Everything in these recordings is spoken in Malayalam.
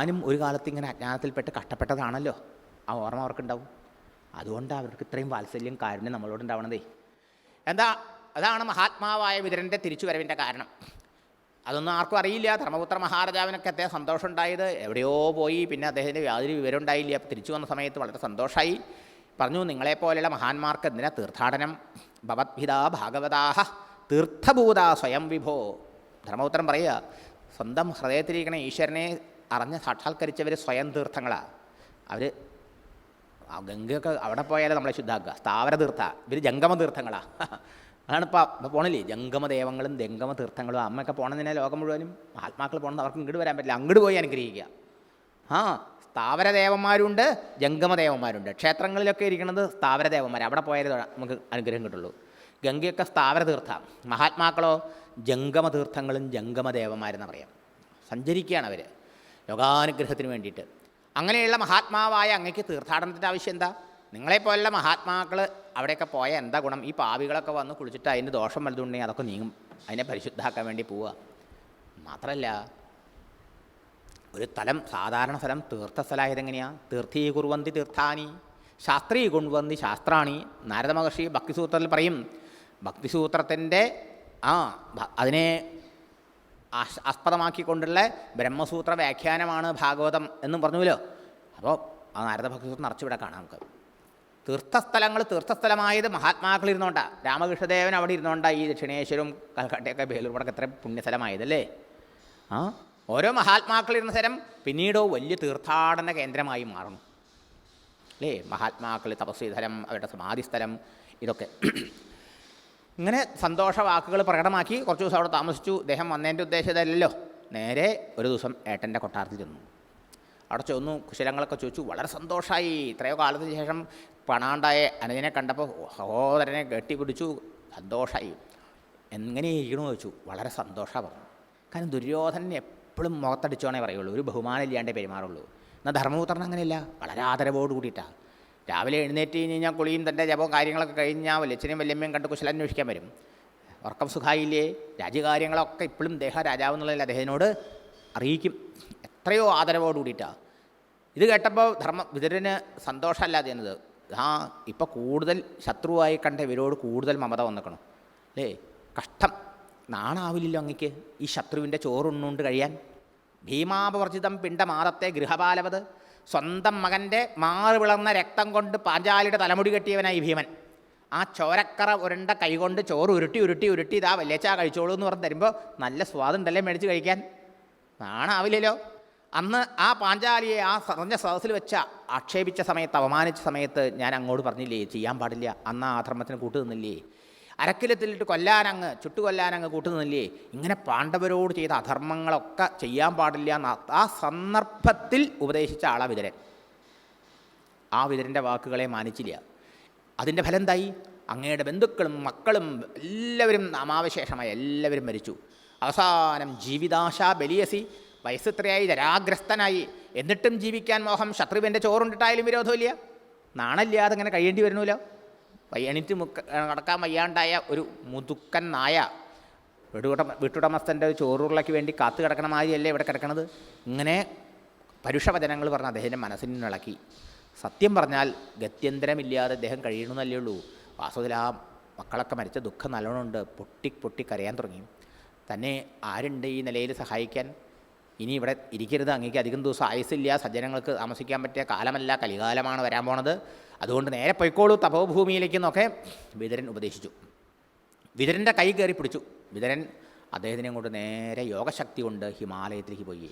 ഞാനും ഒരു കാലത്ത് ഇങ്ങനെ അജ്ഞാനത്തിൽപ്പെട്ട് കഷ്ടപ്പെട്ടതാണല്ലോ. ആ ഓർമ്മ അവർക്കുണ്ടാവും. അതുകൊണ്ടാണ് അവർക്ക് ഇത്രയും വാത്സല്യം കാരുണ്യം നമ്മളോട് ഉണ്ടാവണതേ. എന്താ? അതാണ് മഹാത്മാവായ വിതരന്റെ തിരിച്ചുവരവിന്റെ കാരണം. അതൊന്നും ആർക്കും അറിയില്ല. ധർമ്മപുത്ര മഹാരാജാവിനൊക്കെ അദ്ദേഹം സന്തോഷം ഉണ്ടായത് എവിടെയോ പോയി. പിന്നെ അദ്ദേഹത്തിന് യാതൊരു വിവരം ഉണ്ടായില്ല അപ്പോൾ തിരിച്ചു വന്ന സമയത്ത് വളരെ സന്തോഷമായി പറഞ്ഞു നിങ്ങളെപ്പോലെയുള്ള മഹാന്മാർക്ക് എന്തിനാ തീർത്ഥാടനം? ഭവത്ഭിത ഭാഗവതാഹ തീർത്ഥഭൂത സ്വയം വിഭോ. ധർമ്മപുത്രം പറയുക സ്വന്തം ഹൃദയത്തിലിരിക്കണ ഈശ്വരനെ അറിഞ്ഞ് സാക്ഷാത്കരിച്ചവർ സ്വയം തീർത്ഥങ്ങളാണ് അവർ ഗംഗയൊക്കെ അവിടെ പോയാലേ നമ്മളെ ശുദ്ധാക്കുക. സ്ഥാവര തീർത്ഥ ഇവർ ജംഗമ തീർത്ഥങ്ങളാണ് അതാണ് ഇപ്പോൾ ഇപ്പോൾ പോണില്ലേ? ജംഗമ ദേവങ്ങളും ജംഗമ തീർത്ഥങ്ങളും. അമ്മയൊക്കെ പോണതിനെ ലോകം മുഴുവനും ആത്മാക്കൾ പോകണമെന്ന് അവർക്ക് ഇങ്ങോട്ട് വരാൻ പറ്റില്ല. അങ്ങോട്ട് പോയി അനുഗ്രഹിക്കുക. ആ സ്ഥാവര ദേവന്മാരുണ്ട് ജംഗമ ദേവന്മാരുണ്ട്. ക്ഷേത്രങ്ങളിലൊക്കെ ഇരിക്കുന്നത് സ്ഥാവര ദേവന്മാർ അവിടെ പോയാലേ നമുക്ക് അനുഗ്രഹം കിട്ടുള്ളൂ. ഗംഗയൊക്കെ സ്ഥാവര തീർത്ഥ. മഹാത്മാക്കളോ ജംഗമ തീർത്ഥങ്ങളും ജംഗമ ദേവന്മാരെന്ന് പറയാം. സഞ്ചരിക്കുകയാണ് അവർ ലോകാനുഗ്രഹത്തിന് വേണ്ടിയിട്ട്. അങ്ങനെയുള്ള മഹാത്മാവായ അങ്ങക്ക് തീർത്ഥാടനത്തിന്റെ ആവശ്യം എന്താ? നിങ്ങളെപ്പോലുള്ള മഹാത്മാക്കൾ അവിടെയൊക്കെ പോയ എന്താ ഗുണം? ഈ പാവികളൊക്കെ വന്ന് കുളിച്ചിട്ട് അതിന്റെ ദോഷം വലുതുണ്ടെങ്കിൽ അതൊക്കെ നീങ്ങും. അതിനെ പരിശുദ്ധാക്കാൻ വേണ്ടി പോവുക. മാത്രമല്ല ഒരു സ്ഥലം സാധാരണ സ്ഥലം തീർത്ഥസ്ഥലമായത് എങ്ങനെയാണ് തീർത്ഥീ കുറുവന്തി തീർത്ഥാനി ശാസ്ത്രീ കൊണ്ടുവന്തി ശാസ്ത്രാണി. നാരദ മഹർഷി ഭക്തിസൂത്രത്തിൽ പറയും ഭക്തിസൂത്രത്തിന്റെ ആ അതിനെ ആസ്പദമാക്കിക്കൊണ്ടുള്ള ബ്രഹ്മസൂത്ര വ്യാഖ്യാനമാണ് ഭാഗവതം എന്നും പറഞ്ഞുല്ലോ അപ്പോൾ ആ നാരദ ഭക്തിസൂത്രം നിറച്ചിവിടെ കാണാം നമുക്ക്. തീർത്ഥസ്ഥലങ്ങൾ തീർത്ഥസ്ഥലമായത് മഹാത്മാക്കൾ ഇരുന്നോണ്ടാ രാമകൃഷ്ണദേവൻ അവിടെ ഇരുന്നോണ്ടാ ഈ ദക്ഷിണേശ്വരം കൽക്കട്ടയൊക്കെ ബേലൂർപടക്കം എത്ര പുണ്യസ്ഥലമായതല്ലേ? ആ? ഓരോ മഹാത്മാക്കൾ ഇരുന്ന സ്ഥലം പിന്നീടോ വലിയ തീർത്ഥാടന കേന്ദ്രമായി മാറുന്നു. അല്ലേ? മഹാത്മാക്കൾ തപസ്വീധലം അവരുടെ സമാധിസ്ഥലം ഇതൊക്കെ. ഇങ്ങനെ സന്തോഷ വാക്കുകൾ പ്രകടമാക്കി കുറച്ച് ദിവസം അവിടെ താമസിച്ചു. അദ്ദേഹം വന്നതിന്റെ ഉദ്ദേശം ഇതല്ലല്ലോ. നേരെ ഒരു ദിവസം ഏട്ടന്റെ കൊട്ടാരത്തിൽ ചെന്നു. അവിടെ ചെന്നു കുശലങ്ങളൊക്കെ ചോദിച്ചു വളരെ സന്തോഷമായി ഇത്രയോ കാലത്തിന് ശേഷം പണാണ്ടായ അനുജനെ കണ്ടപ്പോൾ സഹോദരനെ കെട്ടിപ്പിടിച്ചു. സന്തോഷമായി എങ്ങനെ ഇരിക്കണമെന്ന് ചോദിച്ചു. വളരെ സന്തോഷമാണ് പറഞ്ഞു. കാരണം ദുര്യോധനൻ എപ്പോഴും മുഖത്തടിച്ചോണേ പറയുള്ളൂ. ഒരു ബഹുമാനം ഇല്ലാണ്ടേ പെരുമാറുള്ളൂ. എന്നാൽ ധർമ്മപുത്രൻ അങ്ങനെയല്ല. വളരെ ആദരവോട് കൂടിയിട്ടാണ് രാവിലെ എഴുന്നേറ്റ് കഴിഞ്ഞ് കഴിഞ്ഞാൽ കുളിയും തന്റെ ജപവും കാര്യങ്ങളൊക്കെ കഴിഞ്ഞാൽ വല്യച്ഛനെയും വല്യമ്മയും കണ്ട് കുശലന്വേഷിക്കാൻ വരും. ഉറക്കം സുഖായില്ലേ രാജ്യകാര്യങ്ങളൊക്കെ ഇപ്പോഴും ദേഹ രാജാവ് എന്നുള്ളതിൽ അദ്ദേഹത്തിനോട് അറിയിക്കും. എത്രയോ ആദരവോട് കൂടിയിട്ടാണ് ഇത് കേട്ടപ്പോൾ ധർമ്മ വിതരന് സന്തോഷമല്ലാതെ എന്നത് ആ ഇപ്പം കൂടുതൽ ശത്രുവായി കണ്ട ഇവരോട് കൂടുതൽ മമത വന്നിക്കണം. അല്ലേ? കഷ്ടം. നാണാവില്ലല്ലോ അങ്ങക്ക് ഈ ശത്രുവിന്റെ ചോറുണ്ണുകൊണ്ട് കഴിയാൻ. ഭീമാപവർജിതം പിണ്ടമാതത്തെ ഗൃഹപാലവത്. സ്വന്തം മകന്റെ മാറുവിളർന്ന രക്തം കൊണ്ട് പാഞ്ചാലിയുടെ തലമുടി കെട്ടിയവനായി ഭീമൻ. ആ ചോരക്കറ ഉരുണ്ട കൈകൊണ്ട് ചോറ് ഉരുട്ടി ഉരുട്ടി ഉരുട്ടി ഇതാ വല്ലേച്ചാ കഴിച്ചോളൂ എന്ന് പറഞ്ഞ് തരുമ്പോൾ നല്ല സ്വാദുണ്ടല്ലേ മേടിച്ച് കഴിക്കാൻ? നാണാവില്ലല്ലോ. അന്ന് ആ പാഞ്ചാലിയെ ആ പറഞ്ഞ സദസ്സിൽ വെച്ച ആക്ഷേപിച്ച സമയത്ത് അപമാനിച്ച സമയത്ത് ഞാൻ അങ്ങോട്ട് പറഞ്ഞില്ലേ ചെയ്യാൻ പാടില്ല. അന്ന് ആ അധർമ്മത്തിന് കൂട്ടു നിന്നില്ലേ. അരക്കിലത്തിലിട്ട് കൊല്ലാനങ്ങ് ചുട്ടുകൊല്ലാനങ്ങ് കൂട്ടു നിന്നില്ലേ ഇങ്ങനെ പാണ്ഡവരോട് ചെയ്ത അധർമ്മങ്ങളൊക്കെ ചെയ്യാൻ പാടില്ല എന്ന ആ സന്ദർഭത്തിൽ ഉപദേശിച്ച ആളാ വിതരൻ. ആ വിതരന്റെ വാക്കുകളെ മാനിച്ചില്ല. അതിന്റെ ഫലം എന്തായി അങ്ങയുടെ ബന്ധുക്കളും മക്കളും എല്ലാവരും നാമാവശേഷമായി എല്ലാവരും മരിച്ചു. അവസാനം ജീവിതാശ ബലിയസി വയസ്സത്രയായി? ജരാഗ്രസ്തനായി. എന്നിട്ടും ജീവിക്കാൻ മോഹം ശത്രുവിന്റെ ചോറുണ്ടിട്ടായാലും വിരോധമില്ല. നാണല്ലാതെ ഇങ്ങനെ കഴിയേണ്ടി വരുന്നില്ല. എണീറ്റ് മുക്ക നടക്കാൻ വയ്യാണ്ടായ ഒരു മുതുക്കൻ നായ വീട്ടുടമ വീട്ടുടമസ്ഥന്റെ ചോറുരുളയ്ക്ക് വേണ്ടി കാത്തു കിടക്കണ മാതിരിയല്ലേ ഇവിടെ കിടക്കണത്? ഇങ്ങനെ പരുഷവചനങ്ങൾ പറഞ്ഞ് അദ്ദേഹത്തിന്റെ മനസ്സിന് ഇളക്കി സത്യം പറഞ്ഞാൽ ഗത്യന്തരമില്ലാതെ അദ്ദേഹം കഴിയണമെന്നല്ലേ ഉള്ളൂ. വാസ്തവത്തിൽ ആ മക്കളൊക്കെ മരിച്ച ദുഃഖം നല്ലോണമുണ്ട്. പൊട്ടി പൊട്ടി കരയാൻ തുടങ്ങി. തന്നെ ആരുണ്ട് ഈ നിലയിൽ സഹായിക്കാൻ? ഇനി ഇവിടെ ഇരിക്കരുത്. അങ്ങേക്ക് അധികം ദിവസം ആയുസില്ല സജ്ജനങ്ങൾക്ക് താമസിക്കാൻ പറ്റിയ കാലമല്ല. കലികാലമാണ് വരാൻ പോണത്. അതുകൊണ്ട് നേരെ പൊയ്ക്കോളൂ. തപോഭൂമിയിലേക്കെന്നൊക്കെ വിതരൻ ഉപദേശിച്ചു. വിതരന്റെ കൈ കയറി പിടിച്ചു. വിതരൻ അദ്ദേഹത്തിനെ കൊണ്ട് നേരെ യോഗശക്തി കൊണ്ട് ഹിമാലയത്തിലേക്ക് പോയി.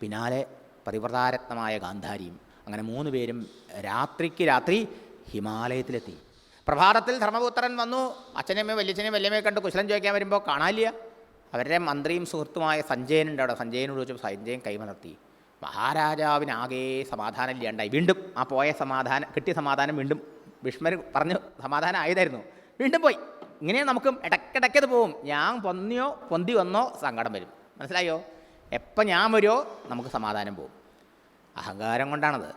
പിന്നാലെ പ്രതിവ്രതാരത്നമായ ഗാന്ധാരിയും അങ്ങനെ മൂന്ന് പേരും രാത്രിക്ക് രാത്രി ഹിമാലയത്തിലെത്തി. പ്രഭാതത്തിൽ ധർമ്മപുത്രൻ വന്നു. അച്ഛനെയും വല്യച്ഛനെയും വല്യമ്മയെ കണ്ട് കുശലം ചോദിക്കാൻ വരുമ്പോൾ കാണാനില്ല. അവരുടെ മന്ത്രിയും സുഹൃത്തുമായ സഞ്ജയനുണ്ട് അവിടെ. സഞ്ജയനോട് ചോദിച്ചപ്പോൾ സഞ്ജയൻ കൈമലർത്തി. മഹാരാജാവിനാകെ സമാധാനം ഇല്ലാണ്ടായി. വീണ്ടും ആ പോയ സമാധാനം കിട്ടിയ സമാധാനം വീണ്ടും ഭീഷ്മർ പറഞ്ഞു സമാധാനം ആയതായിരുന്നു. വീണ്ടും പോയി. ഇങ്ങനെ നമുക്കും ഇടയ്ക്കിടയ്ക്കത് പോവും. ഞാൻ പൊന്നിയോ പൊന്തി വന്നോ സങ്കടം വരും. മനസ്സിലായോ? എപ്പോൾ ഞാൻ വരുമോ നമുക്ക് സമാധാനം പോവും. അഹങ്കാരം കൊണ്ടാണത്.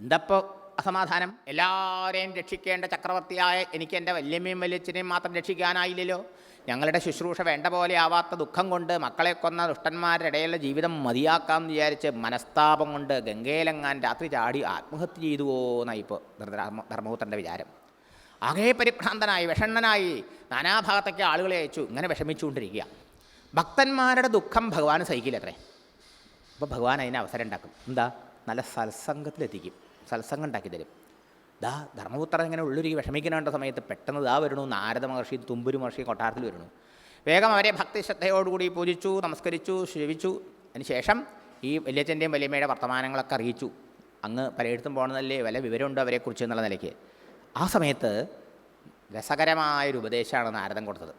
എന്തപ്പോൾ അസമാധാനം. എല്ലാവരെയും രക്ഷിക്കേണ്ട ചക്രവർത്തിയായ എനിക്ക് എന്റെ വല്യമ്മയും വല്യച്ഛനെയും മാത്രം രക്ഷിക്കാനായില്ലല്ലോ. ഞങ്ങളുടെ ശുശ്രൂഷ വേണ്ട പോലെ ആവാത്ത ദുഃഖം കൊണ്ട് മക്കളെ കൊന്ന ദുഷ്ടന്മാരുടെ ഇടയിലുള്ള ജീവിതം മതിയാക്കാമെന്ന് വിചാരിച്ച് മനസ്താപം കൊണ്ട് ഗംഗയിലെങ്ങാൻ രാത്രി ചാടി ആത്മഹത്യ ചെയ്തുവോ എന്നായി ഇപ്പോൾ ധർമ്മ ധർമ്മപുത്രന്റെ വിചാരം. ആകെ പരിഭ്രാന്തനായി വിഷണ്ണനായി നാനാഭാഗത്തേക്ക് ആളുകളെ അയച്ചു. ഇങ്ങനെ വിഷമിച്ചുകൊണ്ടിരിക്കുക. ഭക്തന്മാരുടെ ദുഃഖം ഭഗവാൻ സഹിക്കില്ലത്രേ. അപ്പോൾ ഭഗവാൻ അതിന് അവസരം ഉണ്ടാക്കും. എന്താ? നല്ല സത്സംഗത്തിലെത്തിക്കും. സത്സംഗം ഉണ്ടാക്കി തരും. ദാ ധർമ്മപുത്രൻ ഇങ്ങനെ ഉള്ളൊരുക്കി വിഷമിക്കുന്ന സമയത്ത് പെട്ടെന്ന് ദാ വരണു നാരദ മഹർഷി തുമ്പുരു മഹർഷി കൊട്ടാരത്തിൽ വരുന്നു. വേഗം അവരെ ഭക്തി ശ്രദ്ധയോടുകൂടി പൂജിച്ചു നമസ്കരിച്ചു ശേവിച്ചു അതിനുശേഷം ഈ വല്യച്ഛന്റെയും വലിയമ്മയുടെ വർത്തമാനങ്ങളൊക്കെ അറിയിച്ചു. അങ്ങ് പലയിടത്തും പോകണമെന്നല്ലേ വല്ല വിവരമുണ്ടോ അവരെക്കുറിച്ച് എന്നുള്ള നിലയ്ക്ക്. ആ സമയത്ത് രസകരമായൊരു ഉപദേശമാണ് നാരദം കൊടുത്തത്.